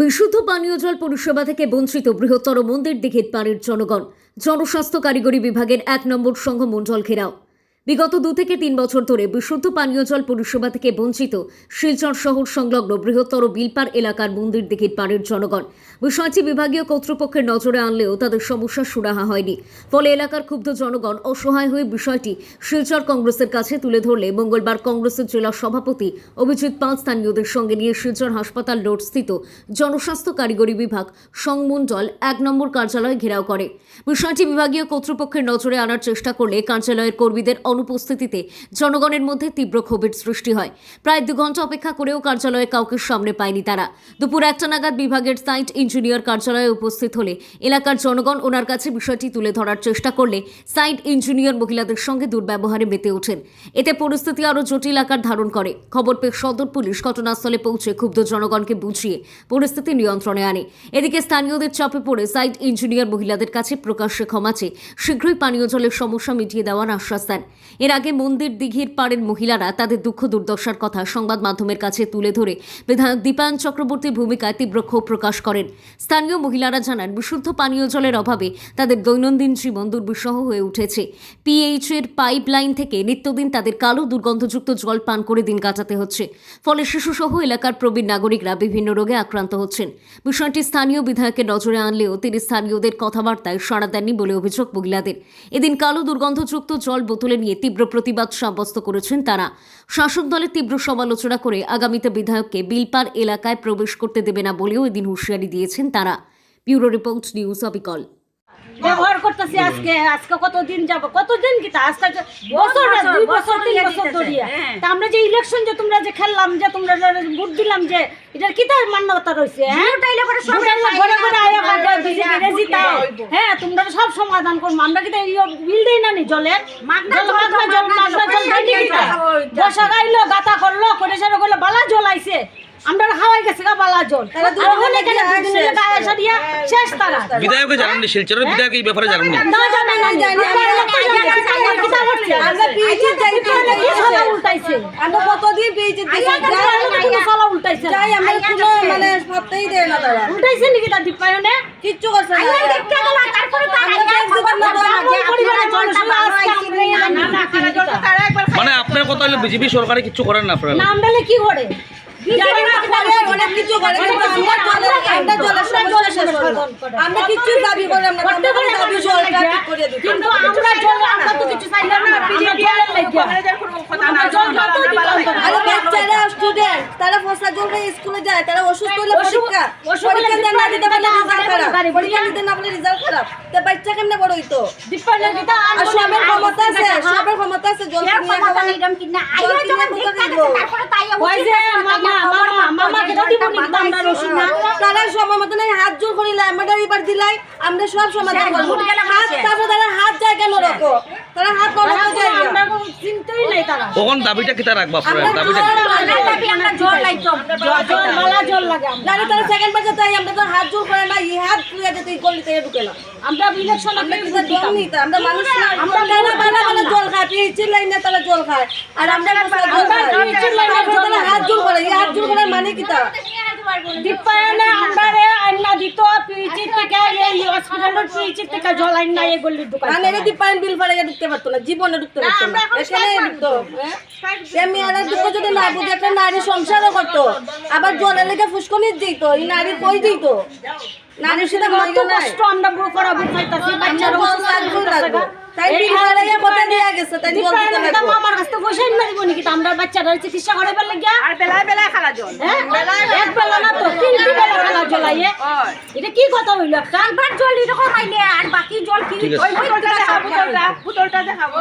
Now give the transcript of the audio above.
বিশুদ্ধ পানীয় জল পরিষেবা থেকে বঞ্চিত বৃহত্তর মন্দির দিঘিত পাড়ের জনগণ। জনস্বাস্থ্য কারিগরি বিভাগের এক নম্বর সংঘ মন্ডল ঘেরাও। বিগত দু থেকে তিন বছর ধরে বিশুদ্ধ পানীয় জল পরিষেবা থেকে বঞ্চিত শিলচর শহর সংলগ্ন বৃহত্তর বিলপাড় এলাকার মন্দির দিঘির পাড়ের জনগণ। বিষয়টি বিভাগীয় কর্তৃপক্ষের নজরে আনলেও তাদের সমস্যা সুরাহা হয়নি। ফলে এলাকার ক্ষুব্ধ জনগণ অসহায় হয়ে বিষয়টি শিলচর কংগ্রেসের কাছে তুলে ধরলে মঙ্গলবার কংগ্রেসের জেলা সভাপতি অভিজিৎ পাল স্থানীয়দের সঙ্গে নিয়ে শিলচর হাসপাতাল রোড স্থিত জনস্বাস্থ্য কারিগরি বিভাগ সংমণ্ডল এক নম্বর কার্যালয় ঘেরাও করে। বিষয়টি বিভাগীয় কর্তৃপক্ষের নজরে আনার চেষ্টা করলে কার্যালয়ের কর্মীদের অনুপস্থিতিতে জনগণের মধ্যে তীব্র ক্ষোভের সৃষ্টি হয়। প্রায় দু ঘণ্টা অপেক্ষা করেও কার্যালয়ে কাউকে সামনে পায়নি তারা। দুপুর একটা নাগাদ বিভাগের সাইট ইঞ্জিনিয়ার কার্যালয়ে উপস্থিত হলে এলাকার জনগণ ওনার কাছে বিষয়টি তুলে ধরার চেষ্টা করলে সাইট ইঞ্জিনিয়ার মহিলাদের সঙ্গে দুর্ব্যবহারে মেতে ওঠেন। এতে পরিস্থিতি আরও জটিল আকার ধারণ করে। খবর পেয়ে সদর পুলিশ ঘটনাস্থলে পৌঁছে ক্ষুব্ধ জনগণকে বুঝিয়ে পরিস্থিতি নিয়ন্ত্রণে আনে। এদিকে স্থানীয়দের চাপে পড়ে সাইট ইঞ্জিনিয়ার মহিলাদের কাছে প্রকাশ্যে ক্ষমা চেয়ে শীঘ্রই পানীয় জলের সমস্যা মিটিয়ে দেওয়ার আশ্বাস দেন। এর আগে মন্দির দিঘির পাড়ের মহিলারা তাদের দুঃখ দুর্দশার কথা সংবাদ মাধ্যমের কাছে তুলে ধরে বিধায়ক দীপায়ন চক্রবর্তীর ভূমিকায় তীব্র ক্ষোভ প্রকাশ করেন। স্থানীয় মহিলারা জানান, বিশুদ্ধ পানীয় জলের অভাবে তাদের দৈনন্দিন জীবন দুর্বিষহ হয়ে উঠেছে। পিএইচ এর পাইপ লাইন থেকে নিত্যদিন তাদের কালো দুর্গন্ধযুক্ত জল পান করে দিন কাটাতে হচ্ছে। ফলে শিশুসহ এলাকার প্রবীণ নাগরিকরা বিভিন্ন রোগে আক্রান্ত হচ্ছেন। বিষয়টি স্থানীয় বিধায়কের নজরে আনলেও তিনি স্থানীয়দের কথাবার্তায় সাড়া দেননি বলে অভিযোগ মহিলাদের। এদিন কালো দুর্গন্ধযুক্ত জল বোতলে নিয়ে তীব্র প্রতিবাদ সাব্যস্ত করেছেন তারা। শাসক দলের তীব্র সমালোচনা করে আগামীতে বিধায়ককে বিলপার এলাকায় প্রবেশ করতে দেবে না বলেও এদিন হুঁশিয়ারি দিয়েছেন তারা। ব্যুরো রিপোর্ট নিউজ অবিকল। ব্যবহার করতেছি আজকে আজকে কতদিন যাব? কতদিন কি তা? আজকে বছর দুই বছর তিন বছর ধরিয়া। তা আমরা যে ইলেকশন যে তোমরা যে খেললাম যে তোমরা ভোট দিলাম যে এটার কি তার মান্যতা রয়েছে হ্যাঁ? ভোট আইলে ঘরে ঘরে আয়া বাবা বিজেপি জিতাও। হ্যাঁ তোমরা সব সমাধান করব। আমরা কি বিল দেই না নি জলের? জল মাগনা মাগনা গাইলো গাতা করল করে সারে করল বালা জল আইছে আমরা হাওয়াই গেছে গা বালা জল আর ওখানে কেন দুদিন হলে গায়ে সারিয়া শেষ তারা বিধায়ককে জানাননি শিলচরের বিধায়ক এই ব্যাপারে জানাননি না জানে না আমরা পিএইচি যাই কি উল্টাইছে আমরা কতদিন পেয়েছি আইয়া সালা উল্টাইছে যাই আমরা কোনো মানে সপ্তাহে দেয় না তারা উল্টাইছে নাকি তার দীপায়নে কিচ্ছু করছে না মানে আপনার কথা হলো বিজেপি সরকারে কিছু করেন না আপনারা কি করে জানি না করে অনেক কিছু করে কিন্তু আমরা জলের আমরা জলের সমস্যা শেষ করব আমরা কিচ্ছু দাবি করলাম না করতে আমরা পারে দাবি সরকার ঠিক করে দিতে কিন্তু আমরা জল আমরা তো কিছু চাইলাম না আমরা জলের লাগিয়া আমরা জল যত আর বাচ্চারা স্টুডেন্ট তারা ফসা জল স্কুলে যায় তারা অসুস্থ হলে পরীক্ষা। পরীক্ষা দেন না দিতে পারলে রেজাল্ট খারাপ। পরীক্ষা দিতে না পারলে রেজাল্ট খারাপ। তো বাচ্চা কেমনে বড় হইতো? আর সবের ক্ষমতা আছে সবের ক্ষমতা আছে জল কিনে খাওয়া জল কিনে কোথা দিব? ওই যে মামা মামা মামা কিটা দিব নি আমরা রসুন না তারা সময় মতো নাই হাত জোর করিলে আমরা এবার দিলাই আমরা সব সমাধান করব। হাত তারপর তারা হাত যায় কেন রাখো তারা হাত নরকো যায় আমরা কোনো চিন্তাই নাই তারা। কখন দাবিটা কিতা রাখবা আপনারা আমরা দাবিটা জল জল মালা জল লাগে তারা সেকেন্ড বাজে তাই আমরা তো হাত জোর করে না এই হাত তুলে যেতে গলি থেকে আমরা ইলেকশন আমরা কিন্তু জল নিতে আমরা মানুষ আমরা তারা বানা বানা জল খাই পিএইচি লাইনে তারা জল খায়। আর আমরা জল খাই। হাত জোর করে এই হাত জোর করার মানে কি তা দীপায়নে আমরারে আইনা দিত পিইচি থেকে এই হসপিটালের পিইচি থেকে জল আইনা এই গলির দোকান মানে এটা দিপাইন বিল ফাড়ে ঢুকতে পারতো না জীবনে ঢুকতে পারতো না। এখানে ঢুকতো? এমনি আর দুঃখ যদি না বুঝে একটা নারী সংসারও করতো আবার জলের লেগে ফুসকনি দিত এই নারী কই দিত কত কষ্ট আমরা করা বাচ্চারা জল লাগবে লাগবে। তাই বিল ফাড়ে কথা দিয়া গেছে তাই জল দিতে লাগবে? আমার কাছে পয়সা না দিব নাকি আমরা বাচ্চারা চিকিৎসা করাবার লাগিয়া। আর বেলায় বেলায় খালা জল। হ্যাঁ? এক বেলা না বেলা এটা কি কথা হইল? একটা জল এরকম আইলে আর বাকি জল কি ওই বোতলটা দেখাবো বোতলটা বোতলটা দেখাবো।